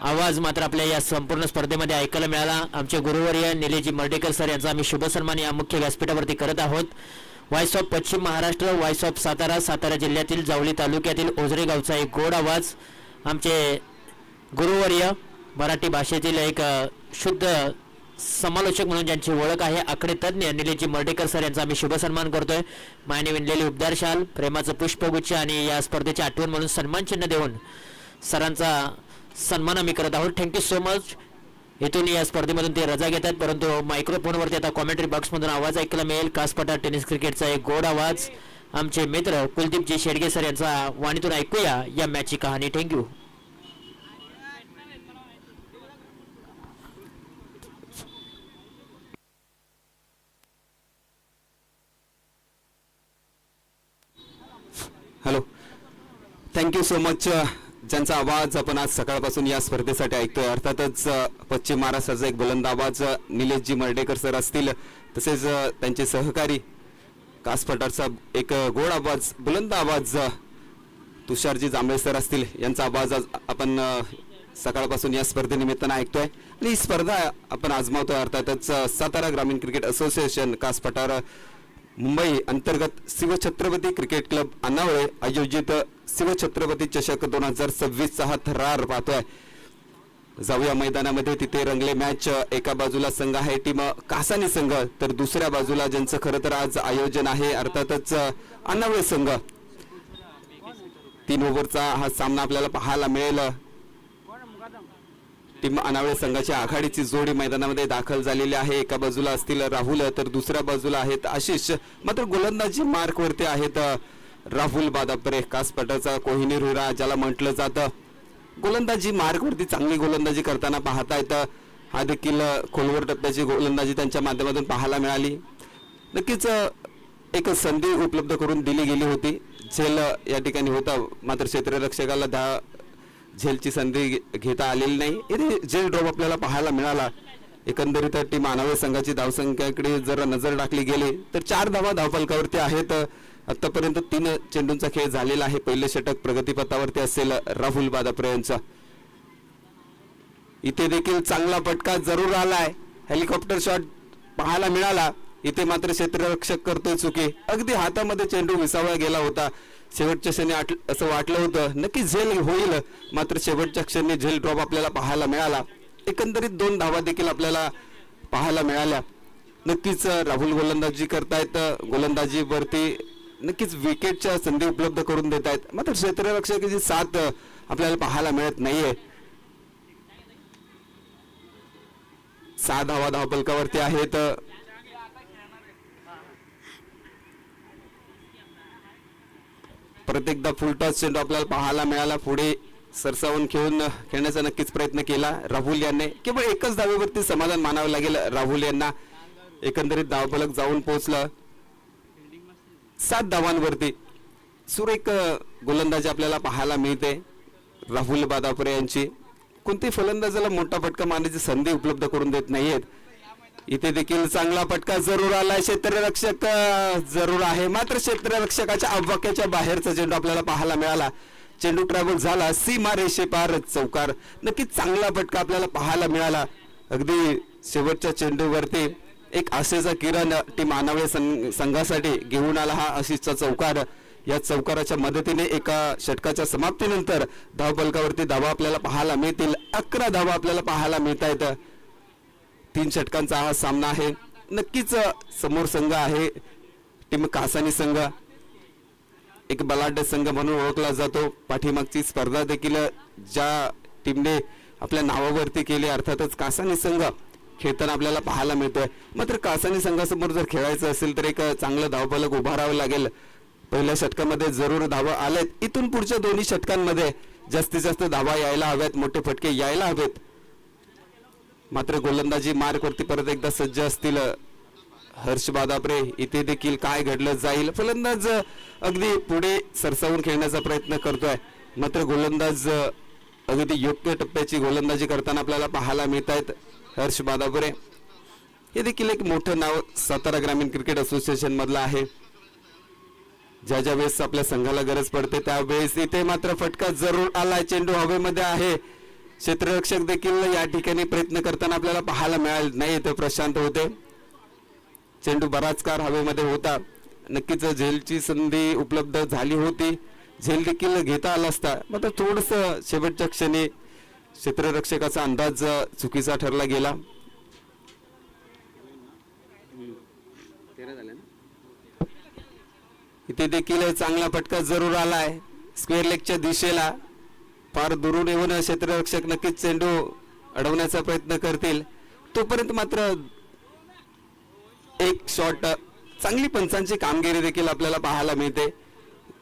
आवाज मात्र आपल्या या संपूर्ण स्पर्धेमध्ये ऐकायला मिळाला. आमचे गुरुवर्य निलेजी मर्डेकर सर यांचा आम्ही शुभसन्मान या मुख्य व्यासपीठावरती करत आहोत. Voice of Paschim Maharashtra voice of Satara Satara जिल्ह्यातील जावली तालुक्यातील ओझरे गावचा एक गोड आवाज आमचे गुरुवर्य मराठी भाषेतील एक शुद्ध समालोचक म्हणून ज्यांची ओळख आहे आकडे तज्ज्ञ निलेजी मर्डेकर सर यांचा आम्ही शुभसन्मान करतोय. मायने विणलेली उबदारशाल प्रेमाचं पुष्पगुच्छ आणि या स्पर्धेची आठवण म्हणून सन्मान चिन्ह देऊन सरांचा सन्मान आम्ही करत आहोत. थँक्यू सो मच इथून या स्पर्धेमधून ते रजा घेतात परंतु मायक्रोफोनवरती आता कॉमेंट्री बॉक्समधून आवाज ऐकायला मिळेल. कासपटा टेनिस क्रिकेटचा एक गोड आवाज. आमचे मित्र कुलदीपजी शेडगे सर यांचा वाणीतून ऐकूया या मॅचची कहाणी. Thank you hello thank you so much ज्यांचा आवाज आपण आज सकाळपासून या स्पर्धेसाठी ऐकतोय अर्थातच पश्चिम महाराष्ट्राचा एक बुलंद आवाज निलेशजी मर्डेकर सर असतील तसेच त्यांचे सहकारी कासपटारचा एक गोड आवाज बुलंद आवाज तुषारजी जांभळे सर असतील यांचा आवाज आज आपण सकाळपासून या स्पर्धेनिमित्तानं ऐकतोय. आणि ही स्पर्धा आपण आजमावतोय अर्थातच सातारा ग्रामीण क्रिकेट असोसिएशन कासपठार मुंबई अंतर्गत शिवछत्रपती क्रिकेट क्लब अनावळे आयोजित शिवछत्रपती चषक दोन हजार सव्वीसचा हा थरार पाहतोय. जाऊया मैदानामध्ये तिथे रंगले मॅच एका बाजूला संघ आहे टीम कासानी संघ तर दुसऱ्या बाजूला ज्यांचं खरं तर आज आयोजन आहे अर्थातच अनावळे संघ. तीन ओव्हरचा हा सामना आपल्याला पाहायला मिळेल. टीम अनावळे संघाची आघाडीची जोडी मैदानामध्ये दाखल झालेली आहे. एका बाजूला असतील राहुल तर दुसऱ्या बाजूला आहेत आशिष. मात्र गोलंदाजी मार्कवरती आहेत राहुल बादापरे. कासपटाचा कोहिनीर हिरा ज्याला म्हटलं जातं. गोलंदाजी मार्कवरती चांगली गोलंदाजी करताना पाहता येतं हा देखील खोलवर टप्प्याची गोलंदाजी त्यांच्या माध्यमातून पाहायला मिळाली. नक्कीच एक संधी उपलब्ध करून दिली गेली होती. झेल या ठिकाणी होता. मात्र क्षेत्ररक्षकाला धा झेलची संधी घेता आलेली नाही. इथे झेल ड्रॉप आपल्याला पाहायला मिळाला. एकंदरीत टीम मानवी संघाची धावसंख्याकडे जर नजर टाकली गेली तर चार धावा धावफलकावरती आहेत. आतापर्यंत तीन चेंडूंचा खेळ झालेला आहे. पहिले षटक प्रगतीपथावरती असेल राहुल बादापुरे यांचा. इथे देखील चांगला फटका जरूर आलाय. हेलिकॉप्टर शॉट पाहायला मिळाला. इथे मात्र क्षेत्ररक्षक करतोय चुकी. अगदी हातामध्ये चेंडू विसावला गेला होता. शेवटच्या क्षणी आट- असं वाटलं होतं. नक्की झेल होईल. मात्र शेवटच्या क्षणी झेल ड्रॉप आपल्याला पाहायला मिळाला. एकंदरीत दोन धावा देखील आपल्याला पाहायला मिळाल्या. नक्कीच राहुल गोलंदाजी करतायत. गोलंदाजीवरती नक्कीच विकेटच्या संधी उपलब्ध करून देत आहेत मात्र क्षेत्ररक्षकाची साथ आपल्याला पाहायला मिळत नाहीये. सहा धावा धावपलकावरती आहेत. परत एकदा फुलटॉस चेंडू आपल्याला पाहायला मिळाला. पुढे सरसावून खेळून खेळण्याचा नक्कीच प्रयत्न केला. राहुल यांनी केवळ एकच धावेवरती समाधान मानावं लागेल. राहुल यांना एकंदरीत धावफलक जाऊन पोहोचलं. सात धावांवरती सुरेख एक गोलंदाजी आपल्याला पाहायला मिळते. राहुल बादापुरे यांची. कोणती फलंदाजाला मोठा फटका मारण्याची संधी उपलब्ध करून देत नाहीयेत. इथे देखील चांगला फटका जरूर आला. क्षेत्ररक्षक जरूर आहे. मात्र क्षेत्ररक्षकाच्या अव्वाक्याच्या बाहेरचा चेंडू आपल्याला पाहायला मिळाला. चेंडू ट्रॅव्हल झाला. सीमा रेषेपार चौकार. नक्कीच चांगला फटका आपल्याला पाहायला मिळाला. अगदी शेवटच्या चेंडूवरती एक आशेचा किरण टीम मानवी संघासाठी घेऊन आला हा आशिषचा चौकार. या चौकाराच्या मदतीने एका षटकाच्या समाप्तीनंतर धावपलकावरती धावा आपल्याला पाहायला मिळतील. अकरा धावा आपल्याला पाहायला मिळत आहेत तीन षटकांचा हा सामना आहे. नक्कीच समोर संघ आहे. टीम कासानी संघ. एक बलाढ्य संघ म्हणून ओळखला जातो. पाठीमागची स्पर्धा देखील ज्या टीमने आपल्या नावावरती केली अर्थातच कासानी संघ खेळताना आपल्याला पाहायला मिळतोय. मात्र कासानी संघासमोर जर खेळायचं असेल तर एक चांगलं धावफलक उभारावं लागेल. पहिल्या षटकामध्ये जरूर धावा आल्यात इथून पुढच्या दोन्ही षटकांमध्ये जास्तीत जास्त धावा यायला हव्यात मोठे फटके यायला हवेत. मात्र गोलंदाजी मार्गवरती परत एकदा सज्ज असतील हर्ष बादापरे इथे देखील काय घडलं जाईल? फलंदाज अगदी पुढे सरसावून खेळण्याचा प्रयत्न करतोय. मात्र गोलंदाज अगदी योग्य टप्प्याची गोलंदाजी करताना आपल्याला पाहायला मिळत आहेत हर्ष बादापुरे. हे देखील एक मोठं नाव सातारा ग्रामीण क्रिकेट असोसिएशन मधलं आहे. ज्या ज्या वेळेस आपल्या संघाला गरज पडते त्यावेळेस इथे मात्र फटका जरूर आलाय. चेंडू हवेमध्ये आहे. क्षेत्ररक्षक देखील या ठिकाणी प्रयत्न करताना आपल्याला पाहायला मिळाले. नाही तर प्रशांत होते. चेंडू बराच काळ हवेमध्ये होता. नक्कीच झेलची संधी उपलब्ध झाली होती. झेल देखील घेता आला असता. मात्र थोडस शेवटच्या क्षणी क्षेत्ररक्षकाचा अंदाज चुकीचा ठरला गेला. इथे देखील चांगला फटका जरूर आलाय. स्क्वेअर लेगच्या दिशेला. फार दुरून येऊन क्षेत्ररक्षक नक्कीच चेंडू अडवण्याचा प्रयत्न करतील. तोपर्यंत मात्र एक शॉट चांगली पंचांची कामगिरी देखील आपल्याला पाहायला मिळते.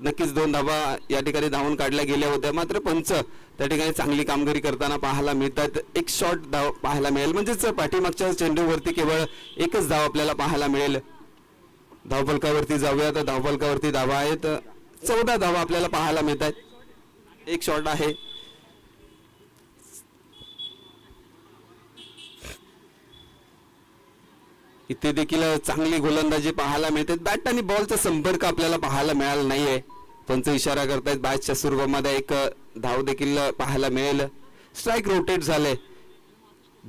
नक्कीच दोन धावा या ठिकाणी धावून काढल्या गेल्या होत्या. मात्र पंच त्या ठिकाणी चांगली कामगिरी करताना पाहायला मिळतात. एक शॉट धाव पाहायला मिळेल. म्हणजेच पाठीमागच्या चेंडूवरती केवळ एकच धाव आपल्याला पाहायला मिळेल. धावफलकावरती जाऊया. तर धावफलकावरती धावा आहेत. चौदा धावा आपल्याला पाहायला मिळतात एक शॉट आहे. इथे देखील चांगली गोलंदाजी पाहायला मिळते. बॅट आणि बॉलचा संपर्क आपल्याला पाहायला मिळाला नाहीये. पंच इशारा करतायत बॅचच्या सुरुवामध्ये एक धाव देखील पाहायला मिळेल. स्ट्राईक रोटेट झाले.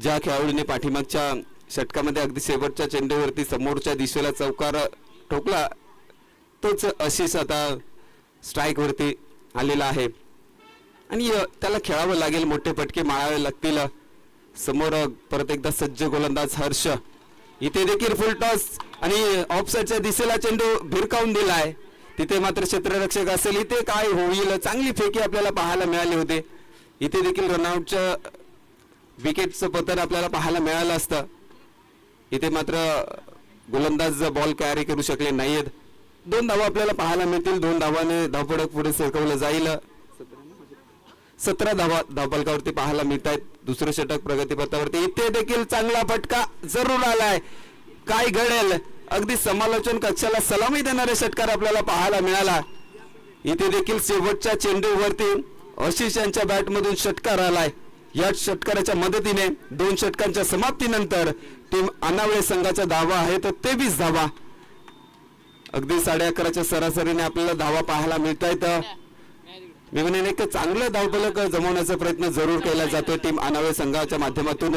ज्या खेळाडूने पाठीमागच्या षटकामध्ये अगदी शेवटच्या चेंडूवरती समोरच्या दिशेला चौकार ठोकला तोच अशीच आता स्ट्राईकवरती आलेला आहे. आणि त्याला खेळावं लागेल मोठे फटके माळावे लागतील. समोर परत एकदा सज्ज गोलंदाज हर्ष. इथे देखील फुल टॉस आणि ऑफसाईडच्या दिशेला चेंडू भिरकावून दिलाय. तिथे मात्र क्षेत्ररक्षक असेल. इथे काय होईल? चांगली फेकी आपल्याला पाहायला मिळाली होते. इथे देखील रनआउटच्या विकेटचं पतन आपल्याला पाहायला मिळालं असतं. इथे मात्र गोलंदाज बॉल कॅरी करू शकले नाहीयेत. दोन धावा आपल्याला पाहायला मिळतील. दोन धावाने धावपडक पुढे सरकवलं जाईल. सतरा धावा धावपालकावरती पाहायला मिळत आहेत दुसरं षटक प्रगतीपथावरती इथे देखील चांगला फटका जरूर आलाय. काय घडेल? अगदी समालोचन कक्षाला सलामी देणारे षटकार आपल्याला पाहायला मिळाला. इथे देखील शेवटच्या चेंडूवरती आशिष यांच्या बॅटमधून षटकार आलाय. या षटकाराच्या मदतीने दोन षटकांच्या समाप्तीनंतर टीम अनावळे संघाचा धावा आहे तर तेवीस धावा. अगदी साडे अकराच्या सरासरीने आपल्याला धावा पाहायला मिळत आहेत मी म्हणेन एक चांगलं धावफलक जमवण्याचा प्रयत्न जरूर केला जातोय टीम अनावे संघाच्या माध्यमातून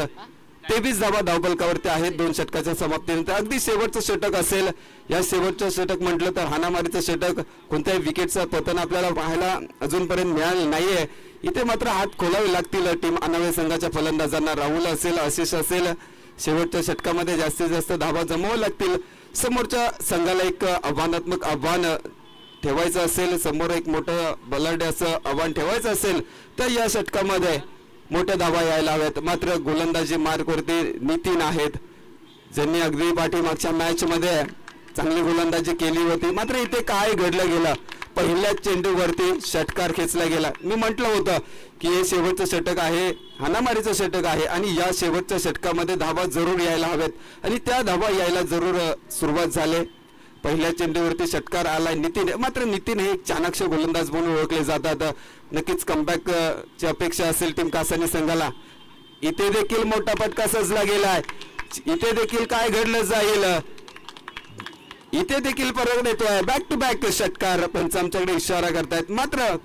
तेवीस धावा धावफलकावरती आहेत. दोन षटकाच्या समाप्तीनंतर अगदी शेवटचं षटक असेल. या शेवटचं षटक म्हटलं तर हानामारीचं षटक कोणत्याही विकेटचं पतन आपल्याला पाहायला अजूनपर्यंत मिळालं नाहीये. इथे मात्र हात खोलावे लागतील. टीम अनावे संघाच्या फलंदाजांना राहुल असेल आशिष असेल. शेवटच्या षटकामध्ये जास्तीत जास्त धावा जमावे लागतील. समोरच्या संघाला एक आव्हानात्मक आव्हान ठेवायचं असेल समोर एक मोठं बलाढ्याचं असं आव्हान ठेवायचं असेल तर या षटकामध्ये मोठ्या धावा यायला हव्यात मात्र गोलंदाजी मार्गवरती नितीन आहेत ज्यांनी अगदी पाठीमागच्या मॅचमध्ये चांगली गोलंदाजी केली होती मात्र इथे काय घडलं गेलं? पहिल्याच चेंडूवरती षटकार खेचला गेला. मी म्हटलं होतं की हे शेवटचं षटक आहे हाणामारीचं षटक आहे आणि या शेवटच्या षटकामध्ये धावा जरूर यायला हव्यात आणि त्या धावा यायला जरूर सुरुवात झाले. पहिल्या चेंडूवरती षटकार आलाय. नितीन मात्र नितीन हे एक चाणक्य गोलंदाज म्हणून ओळखले जातात. नक्कीच कमबॅक ची अपेक्षा असेल टीम कासानी संघाला. इथे देखील मोठा फटका सजला गेलाय. इथे देखील काय घडलं जाईल? इथे देखील परत येतोय बॅक टू बॅक षटकार पंच आमच्याकडे इशारा करतायत. मात्र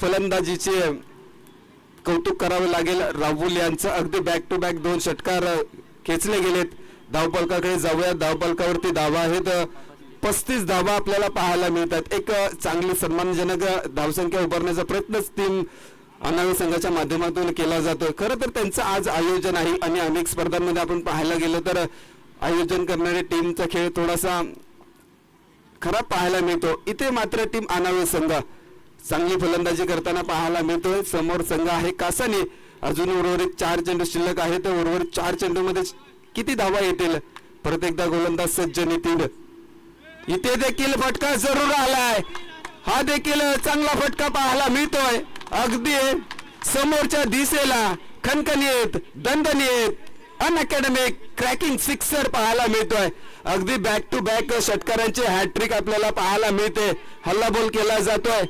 फलंदाजीचे कौतुक करावं लागेल. राहुल यांचं अगदी बॅक टू बॅक दोन षटकार खेचले गेलेत. धावपलकाकडे जाऊया. धावपलकावरती धावा आहेत. पस्तीस धावा आपल्याला पाहायला मिळतात. एक चांगली सन्मानजनक धावसंख्या उभारण्याचा प्रयत्नच टीम अनावे संघाच्या माध्यमातून केला जातोय. खरं तर त्यांचं आज आयोजन आहे आणि अनेक स्पर्धांमध्ये आपण पाहायला गेलो तर आयोजन करणारी टीमचा खेळ थोडासा खराब पाहायला मिळतो. इथे मात्र टीम अनावे संघ. चांगली फलंदाजी करताना पाहायला मिळतोय. समोर संघ आहे कासाने. अजून उर्वरित चार चेंडू शिल्लक आहे तर उर्वरित चार चेंडू मध्ये किती धावा येतील? परत एकदा गोलंदाज सज्ज नितीन इथे देखील फटका जरूर आलाय. हा देखील चांगला फटका पाहायला मिळतोय. अगदी समोरच्या दिशेला खणखणीत दणदणीत अनअकॅडमिक क्रॅकिंग सिक्सर पाहायला मिळतोय. अगदी बॅक टू बॅक षटकारांचे हॅट्रिक आपल्याला पाहायला मिळते. हल्लाबोल केला जातोय.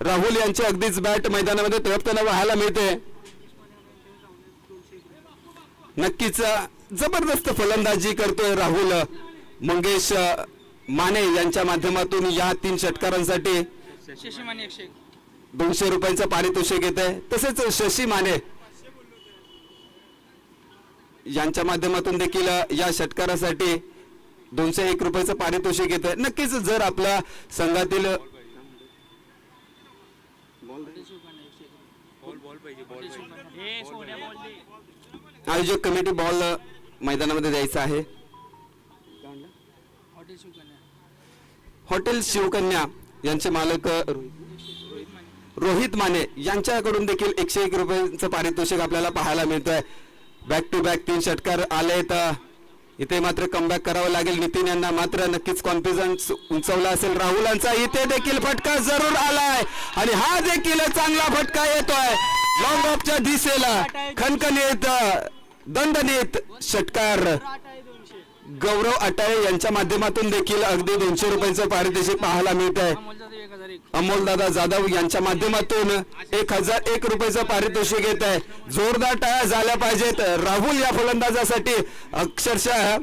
राहुल यांची अगदीच बॅट मैदानामध्ये तळपताना पाहायला मिळते. नक्कीच जबरदस्त फलंदाजी करतोय राहुल. मंगेश माने यांच्या माध्यमातून या तीन षटकारांसाठी शशी माने एकशे दोनशे रुपयांचं पारितोषिक येत आहे तसेच शशी माने यांच्या माध्यमातून देखील या षटकारासाठी दोनशे एक रुपयाचं पारितोषिक येत आहे नक्कीच जर आपल्या संघातील आयोजक कमिटी बॉल मैदानामध्ये द्यायचा आहे. हॉटेल शिवकन्या. यांचे मालक रोहित माने यांच्याकडून देखील एकशे एक रुपयांचं पारितोषिक आपल्याला पाहायला मिळतंय. बॅक टू बॅक तीन षटकार आले तर इथे मात्र कमबॅक करावं लागेल. नितीन यांना मात्र नक्कीच कॉन्फिडन्स उंचवला असेल. राहुलांचा इथे देखील फटका जरूर आलाय. आणि हा देखील चांगला फटका येतोय. लॉंग ऑफच्या दिशेला खणखणीत दंडनीत षटकार. गौरव अटाळे यांच्या माध्यमातून देखील अगदी दोनशे रुपयांचं पारितोषिक पाहायला मिळत आहे अमोलदादा जाधव यांच्या माध्यमातून एक हजार एक रुपयाचं पारितोषिक येत आहे जोरदार टाळ्या झाल्या पाहिजेत. राहुल या फलंदाजासाठी अक्षरशः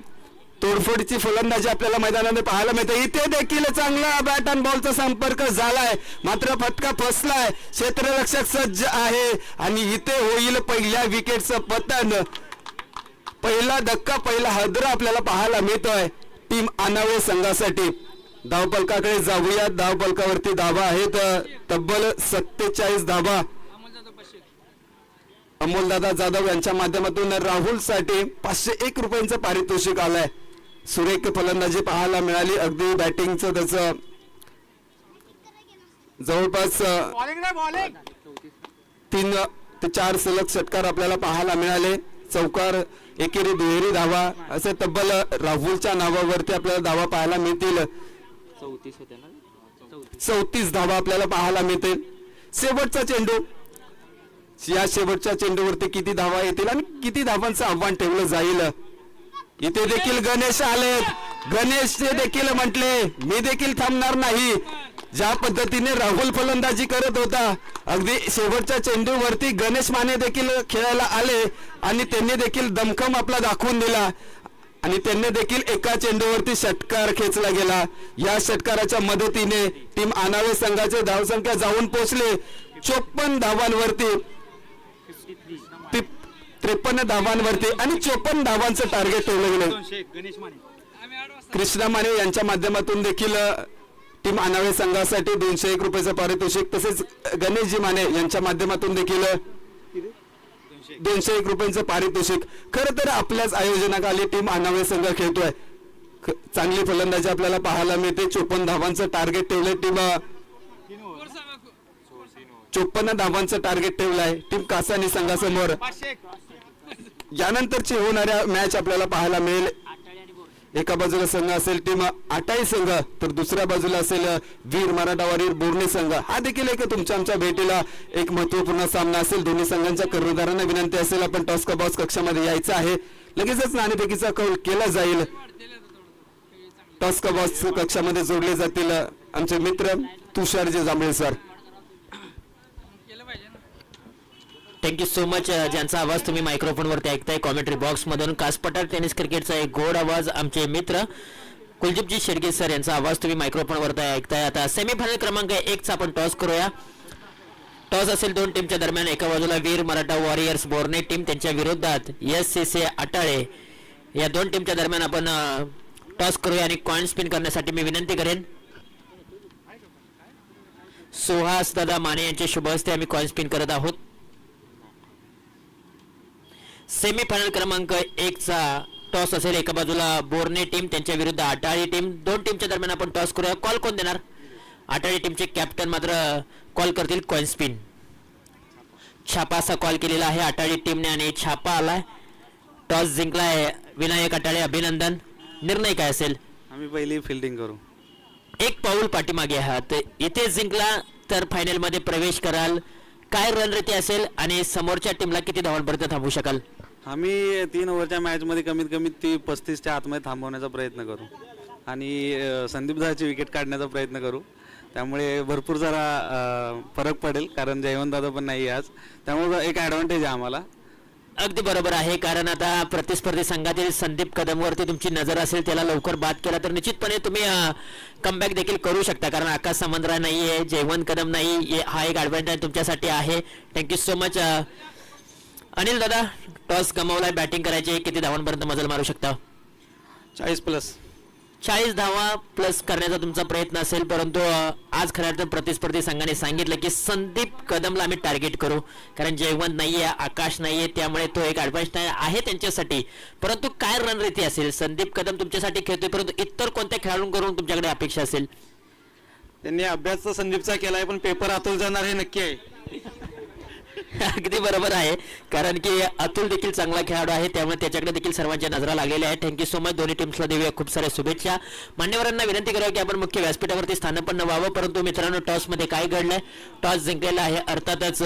तोडफोडीची फलंदाजी आपल्याला मैदानामध्ये पाहायला मिळते. इथे देखील चांगला बॅट अँड बॉलचा संपर्क झालाय. मात्र फटका फसलाय. क्षेत्ररक्षक सज्ज आहे. आणि इथे होईल पहिल्या विकेटचं पतन. पहिला धक्का पहिला हदरा आपल्याला पाहायला मिळतोय. टीम अनावे संघासाठी. धावपलकाकडे जाऊया. धावपलकावरती धाबा आहेत. तब्बल सत्तेचाळीस धाबा अमोलदादा जाधव यांच्या माध्यमातून राहुलसाठी पाचशे एक रुपयांचं पारितोषिक आलंय. सुरेख फलंदाजी पाहायला मिळाली. अगदी बॅटिंगचं त्याचं. जवळपास तीन ते चार सलग षटकार आपल्याला पाहायला मिळाले. चौकार एकेरी दुहेरी धावा असे तब्बल राहुलच्या नावावरती आपल्याला धावा पाहायला मिळतील. चौतीस धावा आपल्याला पाहायला मिळतील. शेवटचा चेंडू. या शेवटच्या चेंडूवरती किती धावा येतील आणि किती धावांचं आव्हान ठेवलं जाईल? इथे देखील गणेश आलेत. गणेश देखील म्हटले मी देखील थांबणार नाही. ज्या पद्धतीने राहुल फलंदाजी करत होता अगदी शेवटच्या चेंडूवरती गणेश माने देखील खेळायला आले आणि त्यांनी देखील दमखम आपला दाखवून दिला. आणि त्यांनी देखील एका चेंडूवरती षटकार खेचला गेला. या षटकाराच्या मदतीने टीम अनावे संघाचे धावसंख्या जाऊन पोहोचले चोपन्न धावांवरती त्रेपन्न धावांवरती आणि चोपन्न धावांचं टार्गेट ठेवलं गेलं. कृष्णा माने यांच्या माध्यमातून देखील टीम अनावे संघासाठी दोनशे एक रुपयाचं पारितोषिक तसेच गणेशजी माने यांच्या माध्यमातून देखील दोनशे एक रुपयांचं पारितोषिक. खरं तर आपल्याच आयोजनाखाली टीम अनावे संघ खेळतोय. चांगली फलंदाजी आपल्याला पाहायला मिळते. चोपन्न धावांचं टार्गेट ठेवलंय टीम चोपन्न धावांचं टार्गेट ठेवलंय टीम कासानी संघासमोर. यानंतरची होणाऱ्या मॅच आपल्याला पाहायला मिळेल. एका बाजूला संघ असेल टीम आटाई संघ तर दुसऱ्या बाजूला असेल वीर मराठावारीर बोर्णे संघ. हा देखील एक तुमच्या आमच्या भेटीला एक महत्त्वपूर्ण सामना असेल. दोन्ही संघांच्या कर्णधारांना विनंती असेल आपण टॉस का बॉस कक्षामध्ये यायचं आहे. लगेचच नाणेफेकीचा कौल केला जाईल. टॉस का बॉस कक्षामध्ये जोडले जातील आमचे मित्र Tusharji Jambhale sir. Thank you so much ज्यांचा आवाज तुम्ही मायक्रोफोनवरती ऐकताय. कॉमेंट्री बॉक्समधून कासपटार टेनिस क्रिकेटचा एक गोड आवाज आमचे मित्र कुलदीपजी शेडगे सर यांचा आवाज तुम्ही मायक्रोफोनवरती ऐकताय. आता सेमीफायनल क्रमांक एकचा आपण टॉस करूया. टॉस असेल दोन टीमच्या दरम्यान एका बाजूला वीर मराठा वॉरियर्स बोर्ने टीम त्यांच्या विरोधात एस सी सी अटाळे या दोन टीमच्या दरम्यान आपण टॉस करूया आणि कॉइन स्पिन करण्यासाठी मी विनंती करेन. सुहास दादा माने यांचे शुभ हस्ते आम्ही कॉइन स्पिन करत आहोत. सेमीफायनल क्रमांक एकचा टॉस असेल. एका बाजूला बोर्ने टीम त्यांच्या विरुद्ध आटाळी टीम. दोन टीमच्या दरम्यान आपण टॉस करूया. कॉल कोण देणार? आटाळी टीमचे कॅप्टन मात्र कॉल करतील कॉइन स्पिन छापा असा कॉल केलेला आहे. आटाळी टीमने आणि छापा आलाय. टॉस जिंकलाय विनायक आटाळे अभिनंदन. निर्णय काय असेल? आम्ही पहिली फिल्डिंग करू. एक पाऊल पाठीमागे आहात. इथे जिंकला तर फायनलमध्ये प्रवेश कराल. काय रणनीती असेल? आणि समोरच्या टीमला किती धावांपर्यंत थांबू शकाल? आम्ही तीन ओव्हरच्या मॅचमध्ये कमीत कमी ती पस्तीसच्या आतमध्ये थांबवण्याचा प्रयत्न करू. आणि संदीप दादाची विकेट काढण्याचा प्रयत्न करू. त्यामुळे भरपूर जरा फरक पडेल कारण जयवंत दादा पण नाही आहे आज. त्यामुळे एक ॲडव्हान्टेज आहे आम्हाला. अगदी बरोबर आहे कारण आता प्रतिस्पर्धी संघातील संदीप कदमवरती तुमची नजर असेल त्याला लवकर बाद केला तर निश्चितपणे तुम्ही कमबॅक देखील करू शकता कारण आकाश समंद्रा नाही आहे जयवंत कदम नाही हा एक ॲडव्हान्टेज तुमच्यासाठी आहे. थँक्यू सो मच अनिल दादा टॉस गमावलाय बॅटिंग करायची आहे. किती धावांपर्यंत मजल मारू शकता? चाळीस प्लस चाळीस धावा प्लस करण्याचा तुमचा प्रयत्न असेल परंतु आज खऱ्या अर्थात प्रतिस्पर्धी संघाने सांगितलं की संदीप कदमला आम्ही टार्गेट करू. कारण जयवंत नाहीये आकाश नाहीये त्यामुळे तो एक ऍडव्हान्स आहे त्यांच्यासाठी. परंतु काय रणनीती असेल? संदीप कदम तुमच्यासाठी खेळतोय परंतु इतर कोणत्या खेळाडूंकडून तुमच्याकडे अपेक्षा असेल? त्यांनी अभ्यास तर संदीपचा केलाय पण पेपर आतून जाणार हे नक्की आहे. अगदी बरोबर आहे. कारण की अतुल देखील चांगला खेळाडू आहे. त्यामुळे त्याच्याकडे देखील सर्वांच्या नजरा लागलेल्या आहेत. थँक्यू सो मच दोन्ही टीम्सला देऊया खूप साऱ्या शुभेच्छा. मान्यवरांना विनंती करूया की आपण मुख्य व्यासपीठावरती स्थानपन्न व्हावं. परंतु मित्रांनो टॉसमध्ये काय घडलंय? टॉस जिंकलेला आहे. अर्थातच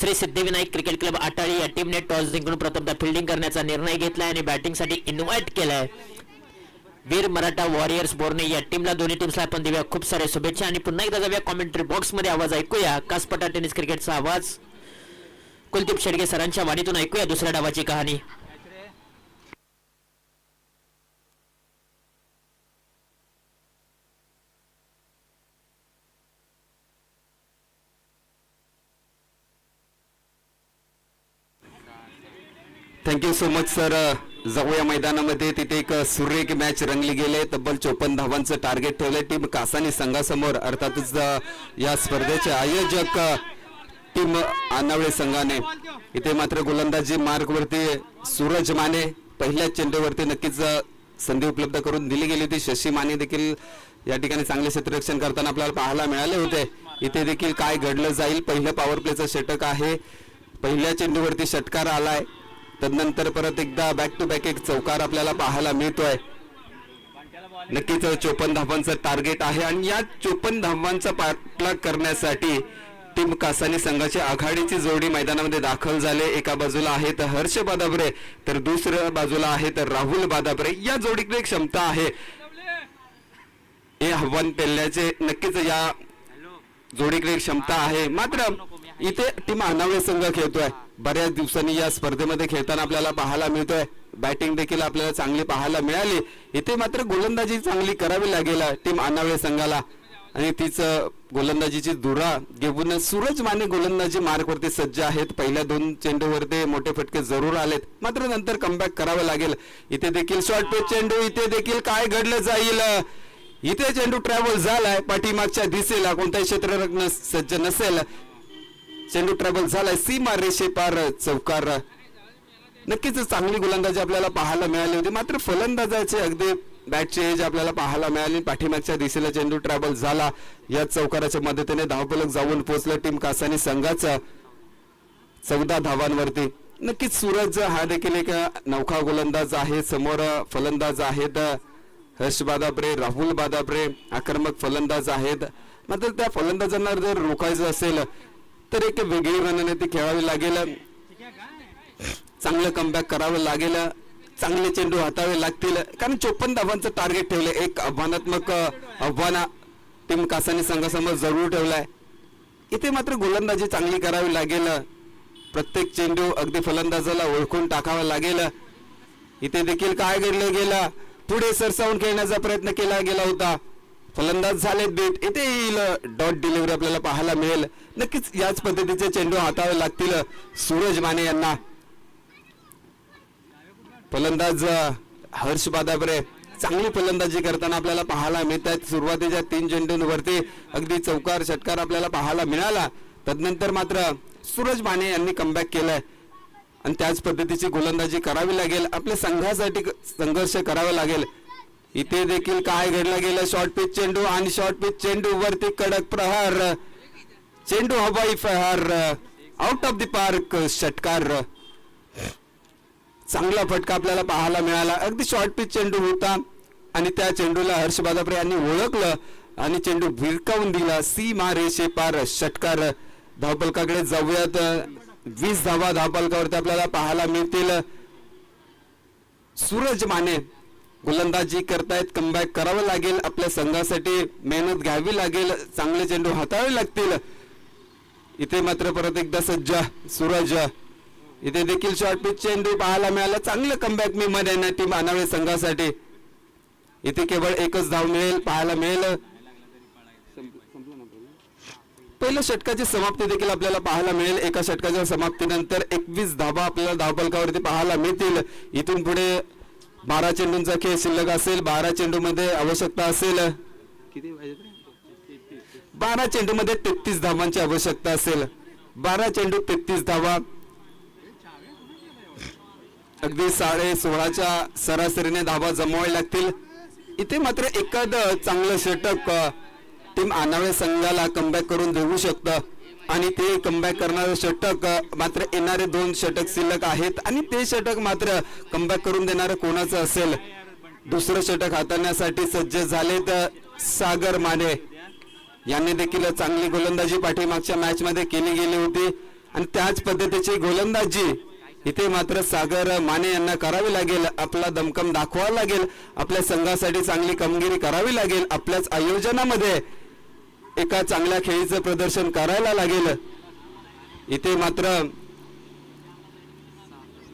श्री सिद्धिविनायक क्रिकेट क्लब आटाळी या टीमने टॉस जिंकून प्रथमतः फिल्डिंग करण्याचा निर्णय घेतलाय आणि बॅटिंगसाठी इन्व्हाइट केलाय. वीर मराठा वॉरियर्स बोर्ने या टीमला दोन्ही टीम्सला आपण देऊया खूप साऱ्या शुभेच्छा. आणि पुन्हा एकदा जाऊया कॉमेंट्री बॉक्समध्ये आवाज ऐकूया. कासपटा टेनिस क्रिकेटचा आवाज. कुलदीप शेडगे सरांच्या वाणीतून ऐकूया दुसऱ्या डावाची कहाणी. थँक्यू सो मच सर जाऊया मैदानामध्ये. तिथे एक सुरेख मॅच रंगली गेले. तब्बल चोपन्न धावांचं टार्गेट ठेवलंय. टीम कासानी संघासमोर. अर्थातच या स्पर्धेचे आयोजक टीम आनावळे संघाने इथे मात्र गोलंदाजी मार्गवरती सूरज माने पहिल्या चेंडूवरती नक्कीच संधी उपलब्ध करून दिली गेली होती. शशी माने देखील या ठिकाणी चांगले क्षेत्ररक्षण करताना आपल्याला पाहायला मिळाले होते. इथे देखील काय घडलं जाईल? पहिलं पॉवर प्लेचं षटक आहे. पहिल्या चेंडूवरती षटकार आलाय. तदनंतर परत एकदा बॅक टू बॅक एक चौकार आपल्याला पाहायला मिळतोय. नक्कीच चोपन्न धावांचं टार्गेट आहे. आणि या चोपन्न धावांचा पाठलाग करण्यासाठी टीम कासानी संघाची आघाडीची जोडी मैदानामध्ये दाखल झाले. एका बाजूला आहेत हर्ष बादाबरे तर दुसऱ्या बाजूला आहेत राहुल बादाबरे. या जोडीकडे एक क्षमता आहे. हे आव्हान पेलण्याचे नक्कीच या जोडीकडे एक क्षमता आहे. मात्र इथे टीम अनावळे संघ खेळतोय. बऱ्याच दिवसांनी या स्पर्धेमध्ये खेळताना आपल्याला पाहायला मिळतोय. बॅटिंग देखील आपल्याला चांगली पाहायला मिळाली. इथे मात्र गोलंदाजी चांगली करावी लागेल टीम अनावळे संघाला. आणि तिचं गोलंदाजीची धुरा घेऊन सूरज माने गोलंदाजी मार्कवरती सज्ज आहेत. पहिल्या दोन चेंडूवरती मोठे फटके जरूर आलेत. मात्र नंतर कमबॅक करावं लागेल. इथे देखील शॉर्ट पेच चेंडू इथे देखील काय घडलं जाईल? इथे चेंडू ट्रॅव्हल झालाय. पाठीमागच्या दिशेला कोणताही क्षेत्ररत्न सज्ज नसेल. चेंडू ट्रॅव्हल झालाय. सीमा रेषेपार चौकार. नक्कीच चांगली गोलंदाजी आपल्याला पाहायला मिळाली होती. मात्र फलंदाजाचे अगदी बॅटची एज आपल्याला पाहायला मिळाली. पाठीमागच्या दिशेला चेंडू ट्रॅव्हल झाला. या चौकाराच्या मदतीने धावफलक जाऊन पोहोचलं टीम कासानी संघाचा चौदा धावांवरती. नक्कीच सूरज हा देखील एक नौखा गोलंदाज आहे. समोर फलंदाज आहेत हर्ष बादाप्रे राहुल बादाप्रे आक्रमक फलंदाज आहेत. मात्र त्या फलंदाजांना जर रोखायचं असेल तर एक वेगळी रणनीती खेळावी लागेल. चांगलं कमबॅक करावं लागेल. चांगले चेंडू हातावे लागतील. कारण चोपन्न धावांचं टार्गेट ठेवलं एक आव्हानात्मक आव्हान टीम कासानी संघासमोर जरूर ठेवलाय. इथे मात्र गोलंदाजी चांगली करावी लागेल. प्रत्येक चेंडू अगदी फलंदाजाला ओळखून टाकावा लागेल. इथे देखील काय घडलं गेलं? पुढे सरसावून खेळण्याचा प्रयत्न केला गेला होता. फलंदाज झाले बीट इथे येईल. डॉट डिलिव्हरी आपल्याला पाहायला मिळेल. नक्कीच याच पद्धतीचे चेंडू हातावे लागतील. सूरज माने यांना. फलंदाज हर्ष बादाबरे चांगली फलंदाजी करताना आपल्याला पाहायला मिळतात. सुरुवातीच्या तीन चेंडूंवरती अगदी चौकार षटकार आपल्याला पाहायला मिळाला. तदनंतर मात्र सूरज माने यांनी कमबॅक केलाय. आणि त्याच पद्धतीची गोलंदाजी करावी लागेल. आपल्या संघासाठी क- संघर्ष करावा लागेल. इथे देखील काय घडलं गेलं? शॉर्ट पिच चेंडू आणि शॉर्ट पिच चेंडू वरती कडक प्रहार. चेंडू हवाई प्रहार आउट ऑफ द पार्क षटकार. चांगला फटका आपल्याला पाहायला मिळाला. अगदी शॉर्ट पिच चेंडू होता आणि त्या चेंडूला हर्ष बादापरे यांनी ओळखलं आणि चेंडू भिरकावून दिला. सी मा रेषे पार षटकार धावपलकाकडे जाऊयात. वीस धावा धावपलकावरती आपल्याला पाहायला मिळतील. सूरज माने गोलंदाजी करतायत. कमबॅक करावं लागेल. आपल्या संघासाठी मेहनत घ्यावी लागेल. चांगले चेंडू हाताळावे लागतील. इथे मात्र परत एकदा सज्ज. सूरज इथे देखील शॉर्ट पिच चेंडू पाहायला मिळाला. चांगलं कमबॅक मी मध्ये टीम अनावे संघासाठी. इथे केवळ एकच धाव मिळेल पाहायला मिळेल. पहिल्या षटकाची समाप्ती देखील आपल्याला पाहायला मिळेल. एका षटकाच्या समाप्तीनंतर एकवीस धाबा आपल्याला धावपलकावरती पाहायला मिळतील. इथून पुढे बारा चेंडूंचा खेळ शिल्लक असेल. बारा चेंडू मध्ये आवश्यकता असेल. बारा चेंडू मध्ये तेहतीस धावांची आवश्यकता असेल. बारा चेंडू तेहतीस धावा. अगदी साडे सोळाच्या सरासरीने धावा जमवावे लागतील. इथे मात्र एखाद चांगलं षटक टीम आनावे संघाला कमबॅक करून देऊ शकतं. आणि ते कमबॅक करणारं षटक मात्र येणारे दोन षटक शिल्लक आहेत. आणि ते षटक मात्र कमबॅक करून देणारं कोणाचं असेल? दुसरं षटक हाताळण्यासाठी सज्ज झाले तर सागर माने. यांनी देखील चांगली गोलंदाजी पाठीमागच्या मॅच मध्ये केली गेली होती. आणि त्याच पद्धतीची गोलंदाजी इथे मात्र सागर माने यांना करावी लागेल आपला दमकम दाखवावा लागेल आपल्या संघासाठी चांगली कामगिरी करावी लागेल आपल्याच आयोजनामध्ये एका चांगल्या खेळीचं प्रदर्शन करायला लागेल. इथे मात्र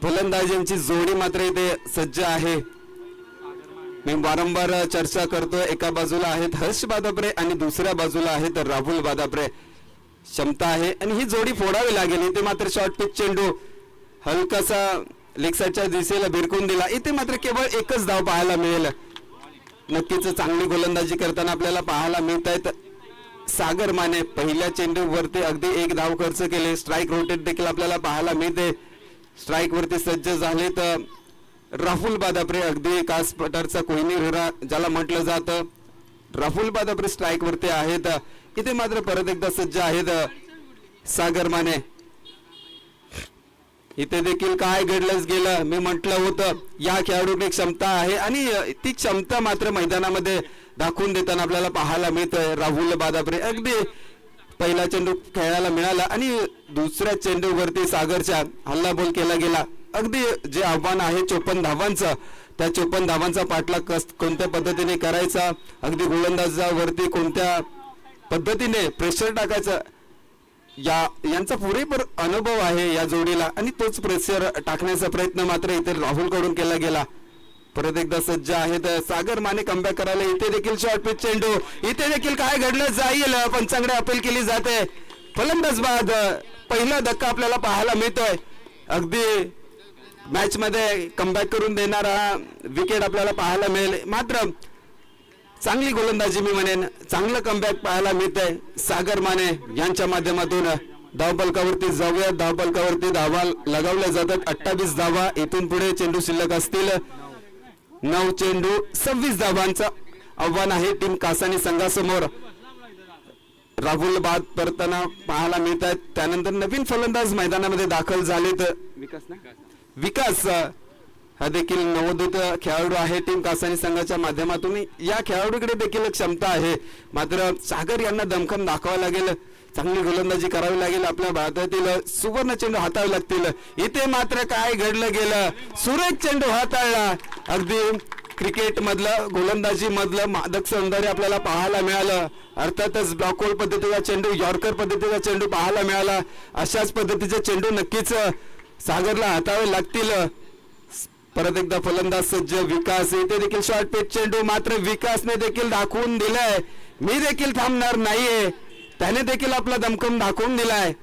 फलंदाजांची जोडी मात्र इथे सज्ज आहे. मी वारंवार चर्चा करतोय एका बाजूला आहेत हर्ष बादापरे आणि दुसऱ्या बाजूला आहेत राहुल बादापरे. क्षमता आहे आणि ही जोडी फोडावी लागेल. इथे मात्र शॉर्ट पिच चेंडू हलकासा लेक्साच्या दिशेला भिरकून दिला. इथे मात्र केवळ एकच धाव पाहायला मिळेल. नक्कीच चांगली गोलंदाजी करताना आपल्याला पाहायला मिळत आहेत सागर माने पहिल्या चेंडूवरती अगदी एक धाव खर्च केले. स्ट्राईक रोटेट देखील आपल्याला पाहायला मिळते. स्ट्राईक वरती सज्ज झाले तर राहुल बादाप्रे अगदी कास पठारचा कोहिनी हिरा ज्याला म्हटलं जातं. राहुल बादाप्रे स्ट्राईक वरती आहेत. इथे मात्र परत एकदा सज्ज आहेत सागर माने. इथे देखील काय घडलंच गेलं मी म्हटलं होतं या खेळाडूकडे क्षमता आहे. आणि ती क्षमता मात्र मैदानामध्ये दाखवून देताना आपल्याला पाहायला मिळतंय. राहुल बादापरे अगदी पहिला चेंडू खेळायला मिळाला आणि दुसऱ्या चेंडूवरती सागरच्या हल्लाबोल केला गेला. अगदी जे आव्हान आहे चोपन्न धावांचं त्या चोपन्न धावांचा पाठलाग कस कोणत्या पद्धतीने करायचा? अगदी गोलंदाजावरती कोणत्या पद्धतीने प्रेशर टाकायचं? या यांचा पुरेपूर अनुभव आहे या जोडीला आणि तोच प्रेशर टाकण्याचा प्रयत्न मात्र इथे राहुलकडून केला गेला. परत एकदा सज्ज आहेत सागर माने कमबॅक करायला. इथे देखील शॉर्ट पिच चेंडू इथे देखील काय घडलं? जाईल पंचांकडे अपील केली जाते. फलंदाज बाद पहिला धक्का आपल्याला पाहायला मिळतोय. अगदी मॅच मध्ये कमबॅक करून देणारा विकेट आपल्याला पाहायला मिळेल. मात्र चांगली गोलंदाजी मी म्हणेन. चांगलं कमबॅक पाहायला मिळतंय. सागर माने यांच्या माध्यमातून धावपलकावरती जाऊया. धावपलकावरती धावा लगावल्या जातात. अठ्ठावीस धावा इथून पुढे चेंडू शिल्लक असतील. नऊ चेंडू सव्वीस धावांचं आव्हान आहे टीम कासानी संघासमोर. राहुल बाद परताना पाहायला मिळत आहेत त्यानंतर नवीन फलंदाज मैदानामध्ये दाखल झाले तर विकास ना? विकास हा देखील नवोदित खेळाडू आहे टीम कासानी संघाच्या माध्यमातून. या खेळाडूकडे देखील क्षमता आहे. मात्र सागर यांना दमखम दाखवावं लागेल. चांगली गोलंदाजी करावी लागेल आपल्या भारतातील. सुवर्ण चेंडू हातावे लागतील. इथे मात्र काय घडलं गेलं? सुरेख चेंडू हाताळला. अगदी क्रिकेट मधलं गोलंदाजी मधलं मादक सौंदर्य आपल्याला पाहायला मिळालं. अर्थातच ब्लॉकहोल पद्धतीचा चेंडू यॉर्कर पद्धतीचा चेंडू पाहायला मिळाला. अशाच पद्धतीचे चेंडू नक्कीच सागरला हातावे लागतील. परत एकदा फलंदाज सज्ज विकास इथे देखील शॉर्ट पिच चेंडू मात्र विकासने देखील दाखवून दिलाय. मी देखील थांबणार नाहीये. त्याने देखील आपला दमकम दाखवून दिलाय.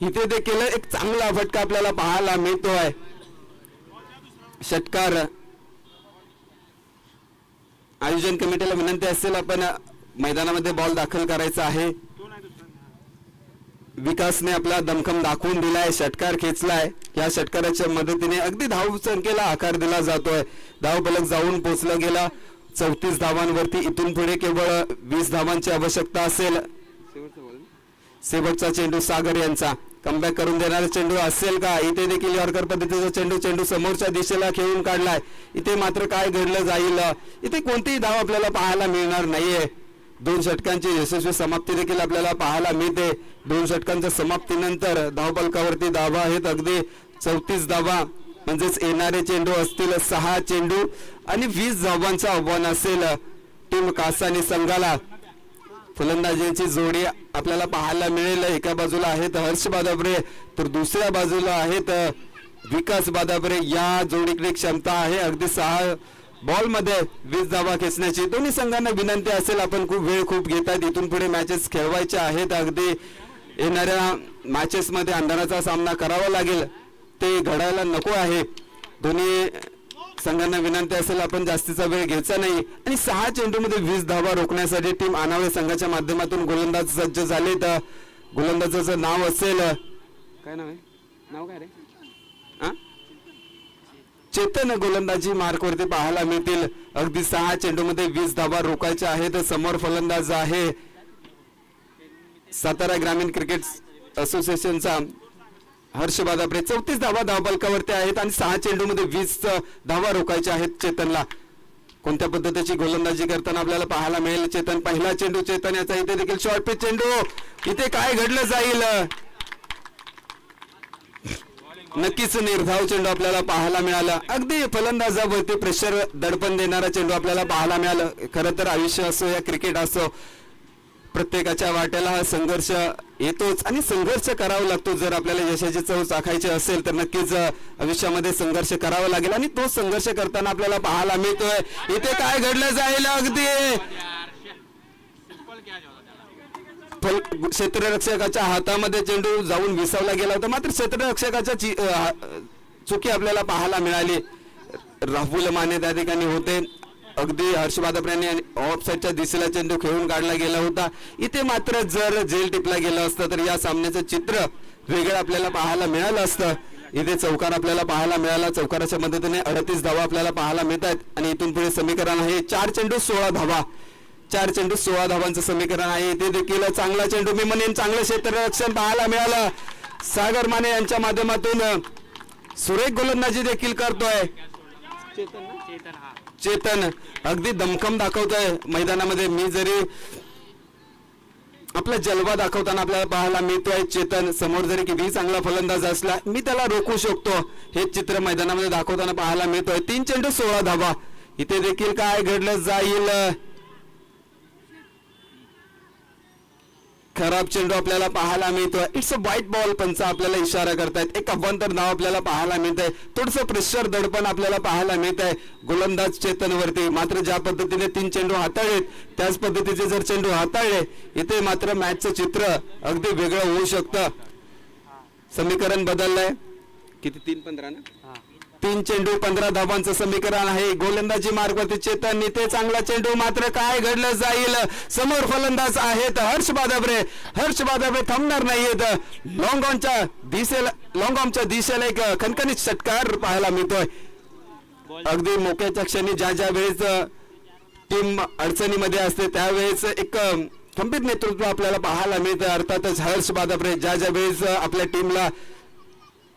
इथे देखील एक चांगला फटका आपल्याला पाहायला मिळतोय. षटकार. आयोजन कमिटीला विनंती असेल आपण मैदानामध्ये बॉल दाखल करायचा आहे. विकासने आपला दमखम दाखवून दिलाय षटकार खेचलाय. या षटकाराच्या मदतीने अगदी धाव संख्येला आकार दिला जातोय. धाव फलक जाऊन पोचला गेला. चौतीस धावांवरती इथून पुढे केवळ वीस धावांची आवश्यकता असेल. शेवटचा चेंडू सागर यांचा. कमबॅक करून देणारा चेंडू असेल का? इथे देखील यॉर्कर पद्धतीचा चेंडू चेंडू समोरच्या दिशेला खेळून काढलाय. इथे मात्र काय घडलं जाईल? इथे कोणतीही धाव आपल्याला पाहायला मिळणार नाहीये. दोन षटकांची यशस्वी समाप्ती देखील आपल्याला पाहायला मिळते. दोन षटकांच्या समाप्तीनंतर धावपलकावरती धावा आहेत. अगदी चौतीस धावा म्हणजेच येणारे चेंडू असतील सहा चेंडू आणि वीस धावांचं आव्हान असेल टीम कासानी संघाला. फलंदाजींची जोडी आपल्याला पाहायला मिळेल. एका बाजूला आहेत हर्ष बादाबरे तर दुसऱ्या बाजूला आहेत विकास बादाबरे. या जोडीकडे क्षमता आहे. अगदी सहा बॉलमध्ये वीस धावा खेचण्याची दोन्ही संघांना विनंती असेल. आपण खूप वेळ खूप घेतात. इथून पुढे मॅचेस खेळवायचे आहेत. अगदी येणाऱ्या मॅचेस मध्ये अंधाराचा सामना करावा लागेल. ते घडायला नको आहे. दोन्ही संघांना विनंती असेल. आपण जास्तीचा वेळ घ्यायचा नाही. आणि सहा चेंडूमध्ये वीस धावा रोखण्यासाठी टीम अनावळे संघाच्या माध्यमातून गोलंदाज सज्ज झाले तर गोलंदाजाचं नाव असेल. काय नाव आहे? नाव काय रे? चेतन गोलंदाजी मार्कवरती पाहायला मिळतील. अगदी सहा चेंडूमध्ये वीस धावा रोखायच्या आहेत. समोर फलंदाज आहे सातारा ग्रामीण क्रिकेट असोसिएशनचा हर्ष बादापरे चौतीस धावा धावपलकावरती आहेत आणि सहा चेंडूमध्ये वीस धावा रोखायच्या आहेत चेतनला. कोणत्या पद्धतीची गोलंदाजी करताना आपल्याला पाहायला मिळेल? चेतन पहिला चेंडू चेतन याचा इथे देखील शॉर्ट पिच चेंडू. इथे काय घडलं जाईल? नक्कीच निर्धाव चेंडू आपल्याला पाहायला मिळाला. अगदी फलंदाजावरती प्रेशर दडपण देणारा चेंडू आपल्याला पाहायला मिळालं. खरं तर आयुष्य असो या क्रिकेट असो प्रत्येकाच्या वाट्याला हा संघर्ष येतोच आणि संघर्ष करावा लागतो. जर आपल्याला यशाची चव चाखायची असेल तर नक्कीच आयुष्यामध्ये संघर्ष करावा लागेल आणि तो संघर्ष करताना आपल्याला पाहायला मिळतोय. इथे काय घडलं जाईल अगदी? फल क्षेत्ररक्षकाच्या हातामध्ये चेंडू जाऊन विसावला गेला होता. मात्र क्षेत्ररक्षकाच्या चुकी आपल्याला पाहायला मिळाली. राहुल माने त्या ठिकाणी होते. अगदी हर्षबादप यांनी ऑफसाईडच्या दिशेला चेंडू खेळून काढला गेला होता. इथे मात्र जर जेल टिपला गेलं असतं तर या सामन्याचं चित्र वेगळं आपल्याला पाहायला मिळालं असतं. इथे चौकार आपल्याला पाहायला मिळाला. चौकाराच्या मदतीने अडतीस धावा आपल्याला पाहायला मिळत आहेत आणि इथून पुढे समीकरण आहे. चार चेंडू सोळा धावा. चार चेंडू सोळा धावांचं समीकरण आहे. ते देखील चांगला चेंडू मी म्हणेन चांगलं क्षेत्ररक्षण पाहायला मिळालं. सागर माने यांच्या माध्यमातून सुरेख गोलंदाजी देखील करतोय. चेतन अगदी दमखम दाखवतोय मैदानामध्ये. मी जरी आपला जलवा दाखवताना आपल्याला पाहायला मिळतोय चेतन. समोर जरी कितीही चांगला फलंदाज असला मी त्याला रोखू शकतो. हे चित्र मैदानामध्ये दाखवताना पाहायला मिळतोय. तीन चेंडू सोळा धावा. इथे देखील काय घडलं जाईल? खराब चेंडू आपल्याला पाहायला मिळतोय. इट्स अ व्हाईट बॉल पंच आपल्याला इशारा करतायत. एक अभ्यंतर नाव आपल्याला पाहायला मिळतंय. थोडस प्रेशर दडपण आपल्याला पाहायला मिळत आहे गोलंदाज चेतनवरती मात्र ज्या पद्धतीने तीन चेंडू हाताळलेत त्याच पद्धतीचे जर चेंडू हाताळले इथे मात्र मॅचचं चित्र अगदी वेगळं होऊ शकतं. समीकरण बदललंय. किती? तीन पंधरा ना? तीन चेंडू पंधरा धावांचं समीकरण आहे. गोलंदाजी मार्गवरती चेतन इथे चांगला चेंडू मात्र काय घडलं जाईल? समोर फलंदाज आहेत हर्ष बादाबरे. हर्ष बादाबरे थांबणार नाहीयेत. लॉंगॉनच्या दिशेला लॉंगॉनच्या दिशेला एक खणखणीत षटकार पाहायला मिळतोय. अगदी मोक्याच्या क्षणी ज्या ज्या वेळेस टीम अडचणीमध्ये असते त्यावेळेस एक थंपित नेतृत्व आपल्याला पाहायला मिळतं. अर्थातच हर्ष बादाबरे ज्या ज्या वेळेस आपल्या टीमला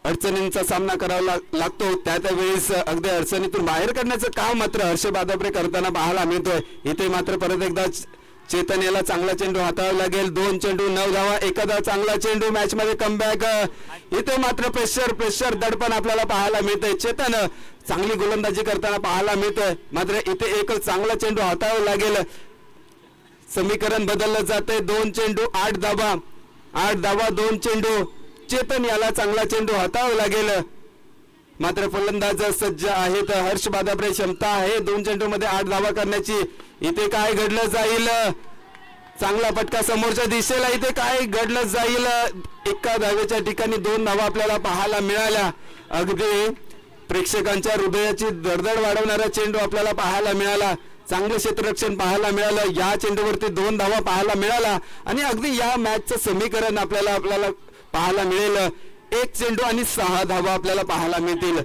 अडचणींचा सामना करावा लाग- लागतो. त्या त्या वेळेस अगदी अडचणीतून बाहेर काढण्याचं काम मात्र हर्ष बादापरे करताना पाहायला मिळतोय. इथे मात्र परत एकदा च- चेतन याला चांगला चेंडू हाताळावा लागेल. दोन चेंडू नऊ धावा एखादा चांगला चेंडू मॅच मध्ये कमबॅक इथे मात्र प्रेशर प्रेशर दडपण आपल्याला पाहायला मिळतंय. चेतन चांगली गोलंदाजी करताना पाहायला मिळतोय. मात्र इथे एक चांगला चेंडू हाताळावा लागेल. समीकरण बदललं जातंय. दोन चेंडू आठ धावा. आठ धावा दोन चेंडू. चेतन याला चांगला चेंडू हातावा लागेल. मात्र फलंदाज सज्ज आहेत. हर्ष बादापरे क्षमता आहे. दोन चेंडू मध्ये आठ धावा करण्याची इथे काय घडलं जाईल? चांगला फटका समोरच्या दिशेला इथे काय घडलं जाईल? एका धावेच्या ठिकाणी दोन धावा आपल्याला पाहायला मिळाल्या. अगदी प्रेक्षकांच्या हृदयाची दडदड वाढवणारा चेंडू आपल्याला पाहायला मिळाला. चांगलं क्षेत्ररक्षण पाहायला मिळालं. या चेंडूवरती दोन धावा पाहायला मिळाला. आणि अगदी या मॅचचं समीकरण आपल्याला आपल्याला पाहायला मिळेल. एक चेंडू आणि सहा धावा आपल्याला पाहायला मिळतील.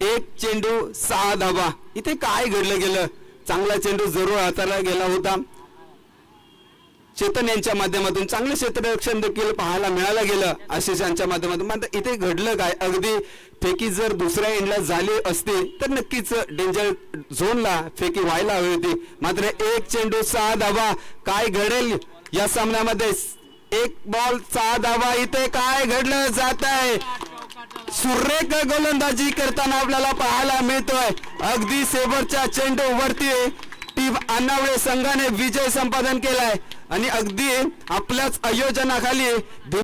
एक चेंडू सहा धावा. इथे काय घडलं गेलं? चांगला चेंडू जरूर हाताला गेला होता. चेतन यांच्या माध्यमातून चांगलं क्षेत्ररक्षण देखील पाहायला मिळालं गेलं. आशिष यांच्या माध्यमातून. मात्र इथे घडलं काय? अगदी फेकी जर दुसऱ्या एंडला झाली असती तर नक्कीच डेंजर झोनला फेकी व्हायला हवी होती. मात्र एक चेंडू सहा धावा. काय घडेल या सामन्यामध्ये? एक बॉल धावा इथे काय घडलं जात आहे सुरेख गोलंदाजी करताना आपल्याला पाहायला मिळतोय. अगदी सेबरच्या चेंडू वरती टीम अनावळे संघाने विजय संपादन केलाय. आणि अगदी आपल्याच आयोजनाखाली